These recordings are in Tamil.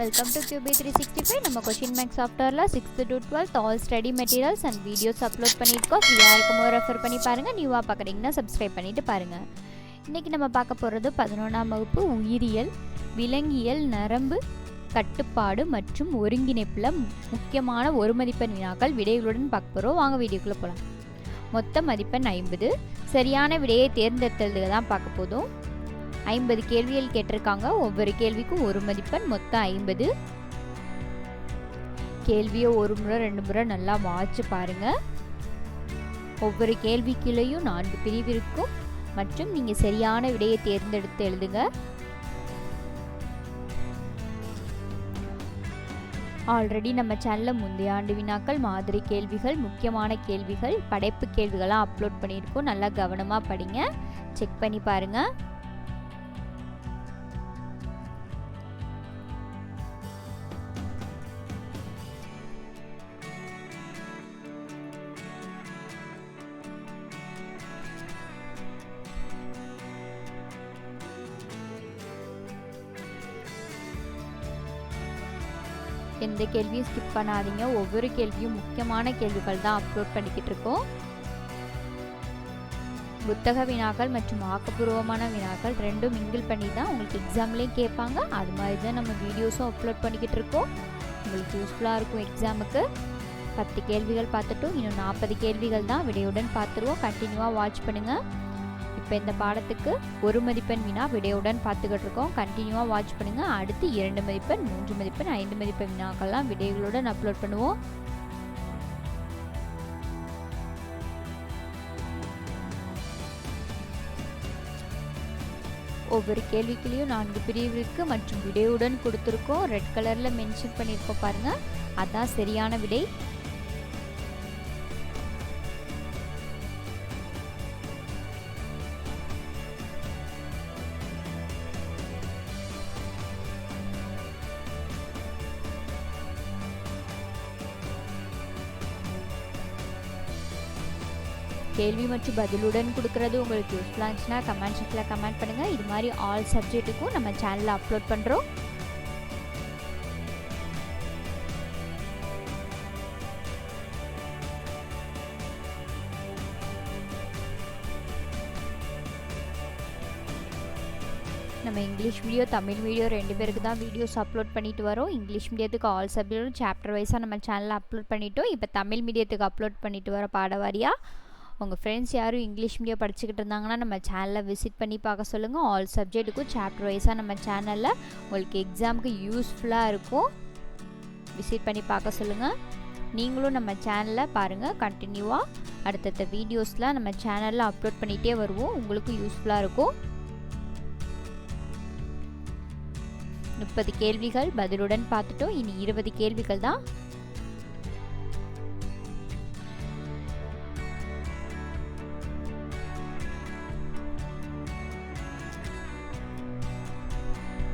Welcome to QB three sixty five நம்ம கொஷின் மேக்ஸ் சாஃப்ட்வேரில் sixth to twelfth all study materials and videos upload பண்ணியிருக்கோம். ஃப்ரீயாக இருக்கும்போது ரெஃபர் பண்ணி பாருங்கள் நியூவாக பார்க்குறீங்கன்னா சப்ஸ்கிரைப் பண்ணிவிட்டு பாருங்கள் இன்றைக்கி நம்ம பார்க்க போகிறது பதினொன்றாம் வகுப்பு உயிரியல் விலங்கியல் நரம்பு கட்டுப்பாடு மற்றும் ஒருங்கிணைப்பில் முக்கியமான ஒரு மதிப்பெண் வினாக்கள் விடைகளுடன் பார்க்க போகிறோம் வாங்க வீடியோக்குள்ளே போகலாம் மொத்த மதிப்பெண் ஐம்பது. சரியான விடையை தேர்ந்தெடுத்ததுக்கு தான் பார்க்க போதும். ஐம்பது கேள்விகள் கேட்டிருக்காங்க. ஒவ்வொரு கேள்விக்கும் ஒரு மதிப்பெண் மொத்தம் ஐம்பது. கேள்வியை ஒரு முறை ரெண்டு முறை நல்லா வாட்சி பாருங்க. ஒவ்வொரு கேள்விக்குள்ளேயும் நான்கு பிரிவு இருக்கும். மற்றும் நீங்கள் சரியான விடையை தேர்ந்தெடுத்து எழுதுங்க. ஆல்ரெடி நம்ம சேனலில் முந்தைய ஆண்டு வினாக்கள் மாதிரி கேள்விகள் முக்கியமான கேள்விகள் படைப்பு கேள்விகளாக அப்லோட் பண்ணியிருக்கோம். நல்லா கவனமாக படிங்க. செக் பண்ணி பாருங்கள் எந்த கேள்வியும் ஸ்கிப் பண்ணாதீங்க. ஒவ்வொரு கேள்வியும் முக்கியமான கேள்விகள் தான் அப்லோட் பண்ணிக்கிட்டு இருக்கோம். புத்தக வினாக்கள் மற்றும் ஆக்கப்பூர்வமான வினாக்கள் ரெண்டும் மிங்கிள் பண்ணி தான் உங்களுக்கு எக்ஸாம்லேயும் கேட்பாங்க. அது மாதிரி தான் நம்ம வீடியோஸும் அப்லோட் பண்ணிக்கிட்டு இருக்கோம். உங்களுக்கு யூஸ்ஃபுல்லாக இருக்கும் எக்ஸாமுக்கு பத்து கேள்விகள் பார்த்துட்டும் இன்னும் நாற்பது கேள்விகள் தான். விடையுடன் பார்த்துருவோம். கண்டினியூவாக வாட்ச் பண்ணுங்கள் இப்போ இந்த பாடத்துக்கு ஒரு மதிப்பெண் வினா விடையுடன் பார்த்துக்கிட்டு இருக்கோம் கண்டினியூவாக வாட்ச் பண்ணுங்கள் அடுத்து இரண்டு மதிப்பெண் மூன்று மதிப்பெண் ஐந்து மதிப்பெண் வினாக்கள்லாம் விடைகளுடன் அப்லோட் பண்ணுவோம். ஒவ்வொரு கேள்விக்குள்ளேயும் நான்கு பிரிவுக்கு மற்றும் விடையுடன் கொடுத்துருக்கோம். ரெட் கலரில் மென்ஷன் பண்ணியிருக்கோம் பாருங்கள் அதான் சரியான விடை. கேள்வி மற்றும் பதிலுடன் கொடுக்குறது உங்களுக்கு யூஸ்ஃபுல்லாக இருந்துச்சுன்னா கமெண்ட் செக்ஷனில் கமெண்ட் பண்ணுங்கள் இது மாதிரி ஆல் சப்ஜெக்ட்டுக்கும் நம்ம சேனலில் அப்லோட் பண்ணுறோம் நம்ம இங்கிலீஷ் வீடியோ தமிழ் வீடியோ ரெண்டு பேருக்கு தான் வீடியோஸ் அப்லோட் பண்ணிட்டு வரோம். இங்கிலீஷ் மீடியத்துக்கு ஆல் சப்ஜெக்டும் சாப்டர் வைஸாக நம்ம சேனலில் அப்லோட் பண்ணிட்டோம். இப்போ தமிழ் மீடியத்துக்கு அப்லோட் பண்ணிட்டு வர பாடவாரியாக உங்கள் ஃப்ரெண்ட்ஸ் யாரும் இங்கிலீஷ் மீடியம் படிச்சுக்கிட்டு இருந்தாங்கன்னா நம்ம சேனலில் விசிட் பண்ணி பார்க்க சொல்லுங்கள் ஆல் சப்ஜெக்ட்டுக்கும் சாப்டர் வைஸாக நம்ம சேனலில் உங்களுக்கு எக்ஸாமுக்கு யூஸ்ஃபுல்லாக இருக்கும். விசிட் பண்ணி பார்க்க சொல்லுங்கள் நீங்களும் நம்ம சேனலில் பாருங்கள் கண்டினியூவாக அடுத்தடுத்த வீடியோஸ்லாம் நம்ம சேனலில் அப்லோட் பண்ணிகிட்டே வருவோம். உங்களுக்கும் யூஸ்ஃபுல்லாக இருக்கும். முப்பது கேள்விகள் பதிலுடன் பார்த்துட்டோம். இனி இருபது கேள்விகள் தான்.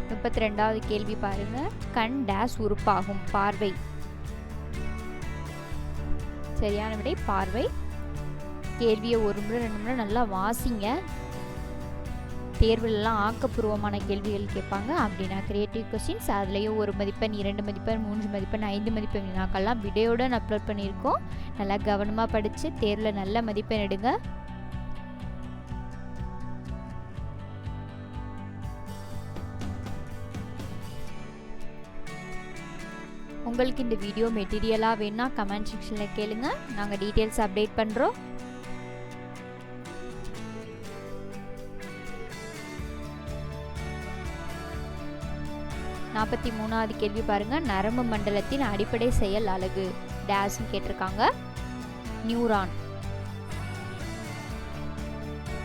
முப்பத்தி ரெண்டாவது கேள்வி பாருங்க. கண் டேஸ் உறுப்பாகும். பார்வை. சரியான விடை பார்வை. கேள்வியை ஒரு முறை ரெண்டு முறை நல்லா வாசிங்க. தேர்வுலலாம் ஆக்கப்பூர்வமான கேள்விகள் கேட்பாங்க. அப்படின்னா கிரியேட்டிவ் கொஸ்டின்ஸ் அதுலேயும் ஒரு மதிப்பெண் இரண்டு மதிப்பெண் மூன்று மதிப்பெண் ஐந்து மதிப்பெண் வினாக்கள்லாம் விடையோடு அப்லோட் பண்ணியிருக்கோம். நல்லா கவனமாக படித்து தேர்வில் நல்ல மதிப்பெண் எடுங்க. உங்களுக்கு இந்த வீடியோ மெட்டீரியலாக வேணுன்னா கமெண்ட் செக்ஷனில் கேளுங்க. நாங்கள் டீட்டெயில்ஸ் அப்டேட் பண்ணுறோம் நாற்பத்தி மூணாவது கேள்வி பாருங்கள் நரம்பு மண்டலத்தின் அடிப்படை செயல் அழகு. டேஸ்ன்னு கேட்டிருக்காங்க. நியூரான்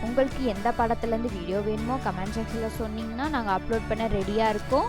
உங்களுக்கு எந்த படத்துலேருந்து வீடியோ வேணுமோ கமெண்ட் செக்ஷனில் சொன்னீங்கன்னா நாங்கள் அப்லோட் பண்ண ரெடியாக இருக்கோம்.